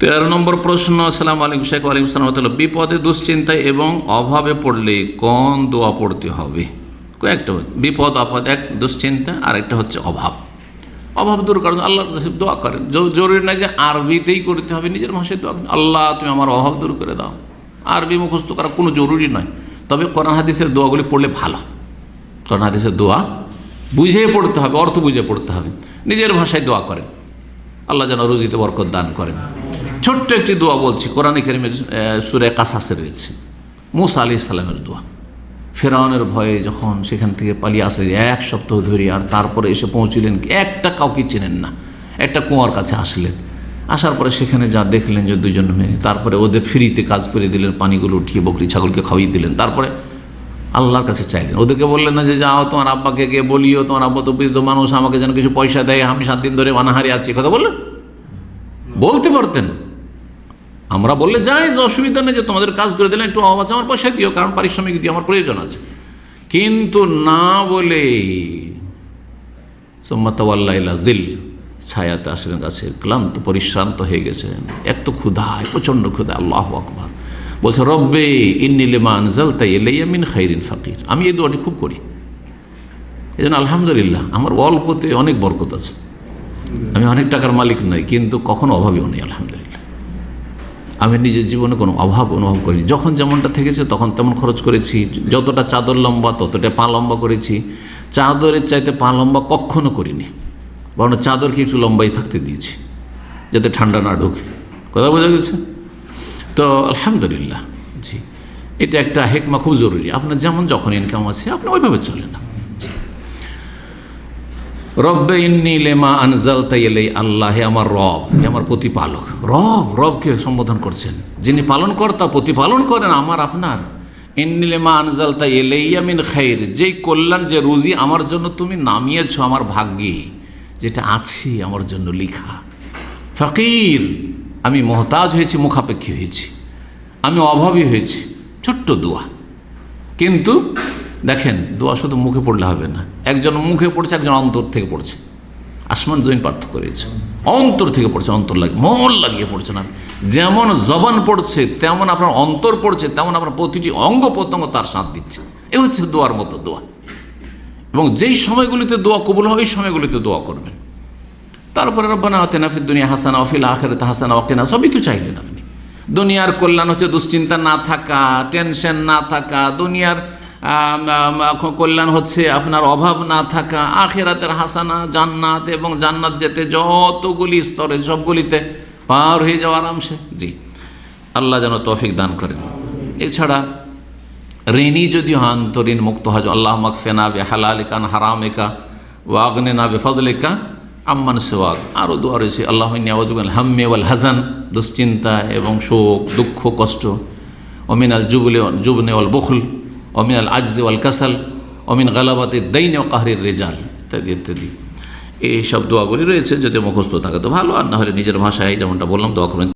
তেরো নম্বর প্রশ্ন, আসসালামু আলাইকুম শেখ আলাইকুম সালাম বিপদে, দুশ্চিন্তায় এবং অভাবে পড়লে কোন দোয়া পড়তে হবে? কয়েকটা। বিপদ, আপদ, এক, দুশ্চিন্তা আর একটা হচ্ছে অভাব। অভাব দূর আল্লাহর কাছে দোয়া করেন। জরুরি নয় যে আরবিতেই করতে হবে, নিজের ভাষায় দোয়া করেন। আল্লাহ, তুমি আমার অভাব দূর করে দাও। আরবি মুখস্থ করা কোনো জরুরি নয়। তবে কোরআন হাদিসের দোয়াগুলি পড়লে ভালো। কোরআন হাদিসের দোয়া বুঝে পড়তে হবে, অর্থ বুঝে পড়তে হবে। নিজের ভাষায় দোয়া করেন। আল্লাহ যেন রুজিতে বরকত দান করেন। ছোট্ট একটি দোয়া বলছি, কোরআন কেরিমের সুরে কাসাসে রয়েছে। মুসা আলি ইসলামের দোয়া। ফেরাউনের ভয়ে যখন সেখান থেকে পালিয়ে আসে এক সপ্তাহ ধরে আর তারপরে এসে পৌঁছিলেন, একটা কাউকে চেনেন না। একটা কুয়ার কাছে আসলেন। আসার পরে সেখানে যা দেখলেন যে দুজন মেয়ে, তারপরে ওদের ফ্রিতে কাজ করে দিলেন, পানিগুলো উঠিয়ে বকরি ছাগলকে খাওয়িয়ে দিলেন। তারপরে আল্লাহর কাছে চাইলেন। ওদেরকে বললেন না যে, যাও, তোমার আব্বাকে গিয়ে বলিও, তোমার আব্বা তো বৃদ্ধ মানুষ, আমাকে যেন কিছু পয়সা দেয়, আমি সাত দিন ধরে অনাহারি আছি। কথা বললেন? বলতে পারতেন। আমরা বললে যাই যে অসুবিধা নেই যে তোমাদের কাজ করে দিলে একটু অভাব আছে, আমার পয়সা দিও, কারণ পারিশ্রমিক দিয়ে আমার প্রয়োজন আছে। কিন্তু না বলে সোম্মাতাল্লাহ দিল ছায়াতে আসলেন গাছে ক্লান্ত, পরিশ্রান্ত হয়ে গেছেন। এক তো ক্ষুধায়, প্রচণ্ড ক্ষুধা আল্লাহ আকবর। বলছে, রব্বে ইন্নিলেমা আনজাল তাই এলাইয়া মিন খাইরিন ফাকির। আমি এই দোয়াটি খুব করি। এই জন্য আলহামদুলিল্লাহ, আমার অল্পতে অনেক বরকত আছে। আমি অনেক টাকার মালিক নই, কিন্তু কখনো অভাবীও নেই, আলহামদুলিল্লাহ। আমি নিজের জীবনে কোনো অভাব অনুভব করিনি। যখন যেমনটা থেকেছে তখন তেমন খরচ করেছি। যতটা চাদর লম্বা, ততটা পা লম্বা করেছি। চাদরের চাইতে পা লম্বা কখনো করিনি। বরং চাদরকে একটু লম্বাই থাকতে দিয়েছি, যাতে ঠান্ডা না ঢুকে। কথা বোঝা গেছে? তো আলহামদুলিল্লাহ, জি। এটা একটা হেকমা খুব জরুরি। আপনার যেমন যখন ইনকাম আছে, আপনি ওইভাবে চলেন না। রব্বে ইন্নি লেমা আনজাল তাইলে আল্লাহ হে আমার রব, হে আমার প্রতিপালক। রব, রবকে সম্বোধন করছেন। যিনি পালন কর্তা প্রতিপালন করেন, আমার আপনার। ইন্নি লেমা আনজাল তাই মিন খাইর, যেই কল্যাণ, যে রুজি আমার জন্য তুমি নামিয়েছ, আমার ভাগ্যে, যেটা আছে আমার জন্য লিখা। ফকির, আমি মহতাজ হয়েছি, মুখাপেক্ষী হয়েছি। আমি অভাবী হয়েছি, ছোট্ট দোয়া। কিন্তু দেখেন, দোয়া শুধু মুখে পড়লে হবে না। একজন মুখে পড়ছে, একজন অন্তর থেকে পড়ছে। আসমান জমিন পার্থক্য রয়েছে। অন্তর থেকে পড়ছে, অন্তর লাগে, মন লাগিয়ে পড়ছে না যেমন জবান পড়ছে, তেমন আপনার অন্তর পড়ছে, তেমন আপনার প্রতিটি অঙ্গ প্রত্যঙ্গ তার সাথ দিচ্ছে। এ হচ্ছে দোয়ার মতো দোয়া। এবং যেই সময়গুলিতে দোয়া কবুল হয়, ওই সময়গুলিতে দোয়া করবেন। তারপরে রব্বানা আতেনাফির দুনিয়া হাসানা অফিল আখেরাত হাসানা অকেনা সবই তো চাইলেন আপনি। দুনিয়ার কল্যাণ হচ্ছে দুশ্চিন্তা না থাকা, টেনশন না থাকা, দুনিয়ার কল্যাণ হচ্ছে আপনার অভাব না থাকা, আখেরাতের হাসানা, জান্নাত এবং জান্নাত যেতে যতগুলি স্তরে, সবগুলিতে পার হয়ে যাওয়া আরামসে। জি, আল্লাহ যেন তৌফিক দান করেন। এছাড়া ঋণী যদি হন তো ঋণ মুক্ত হয় আল্লাহ মকফেনা বে হালালিকান হারামেকা ও আগ্নে না বে ফজলেকা আম্মান সেওয়াগ আরও দোয়া রয়েছে, আল্লাহ নিয়াওয়াজুল হাম্মে ওয়াল হাজান দুশ্চিন্তা এবং শোক, দুঃখ, কষ্ট অমিনাল জুবলে, জুবনে ওয়াল বখুল। অমিনাল আজ ওয়াল কাসাল অমিন গালাবাতে দৈন ও কাহরির রেজাল, ইত্যাদি ইত্যাদি। এই সব দোয়াগুলি রয়েছে, যদি মুখস্থ থাকে তো ভালো, আর না হলে নিজের ভাষায় যেমনটা বললাম দোয়া করবেন।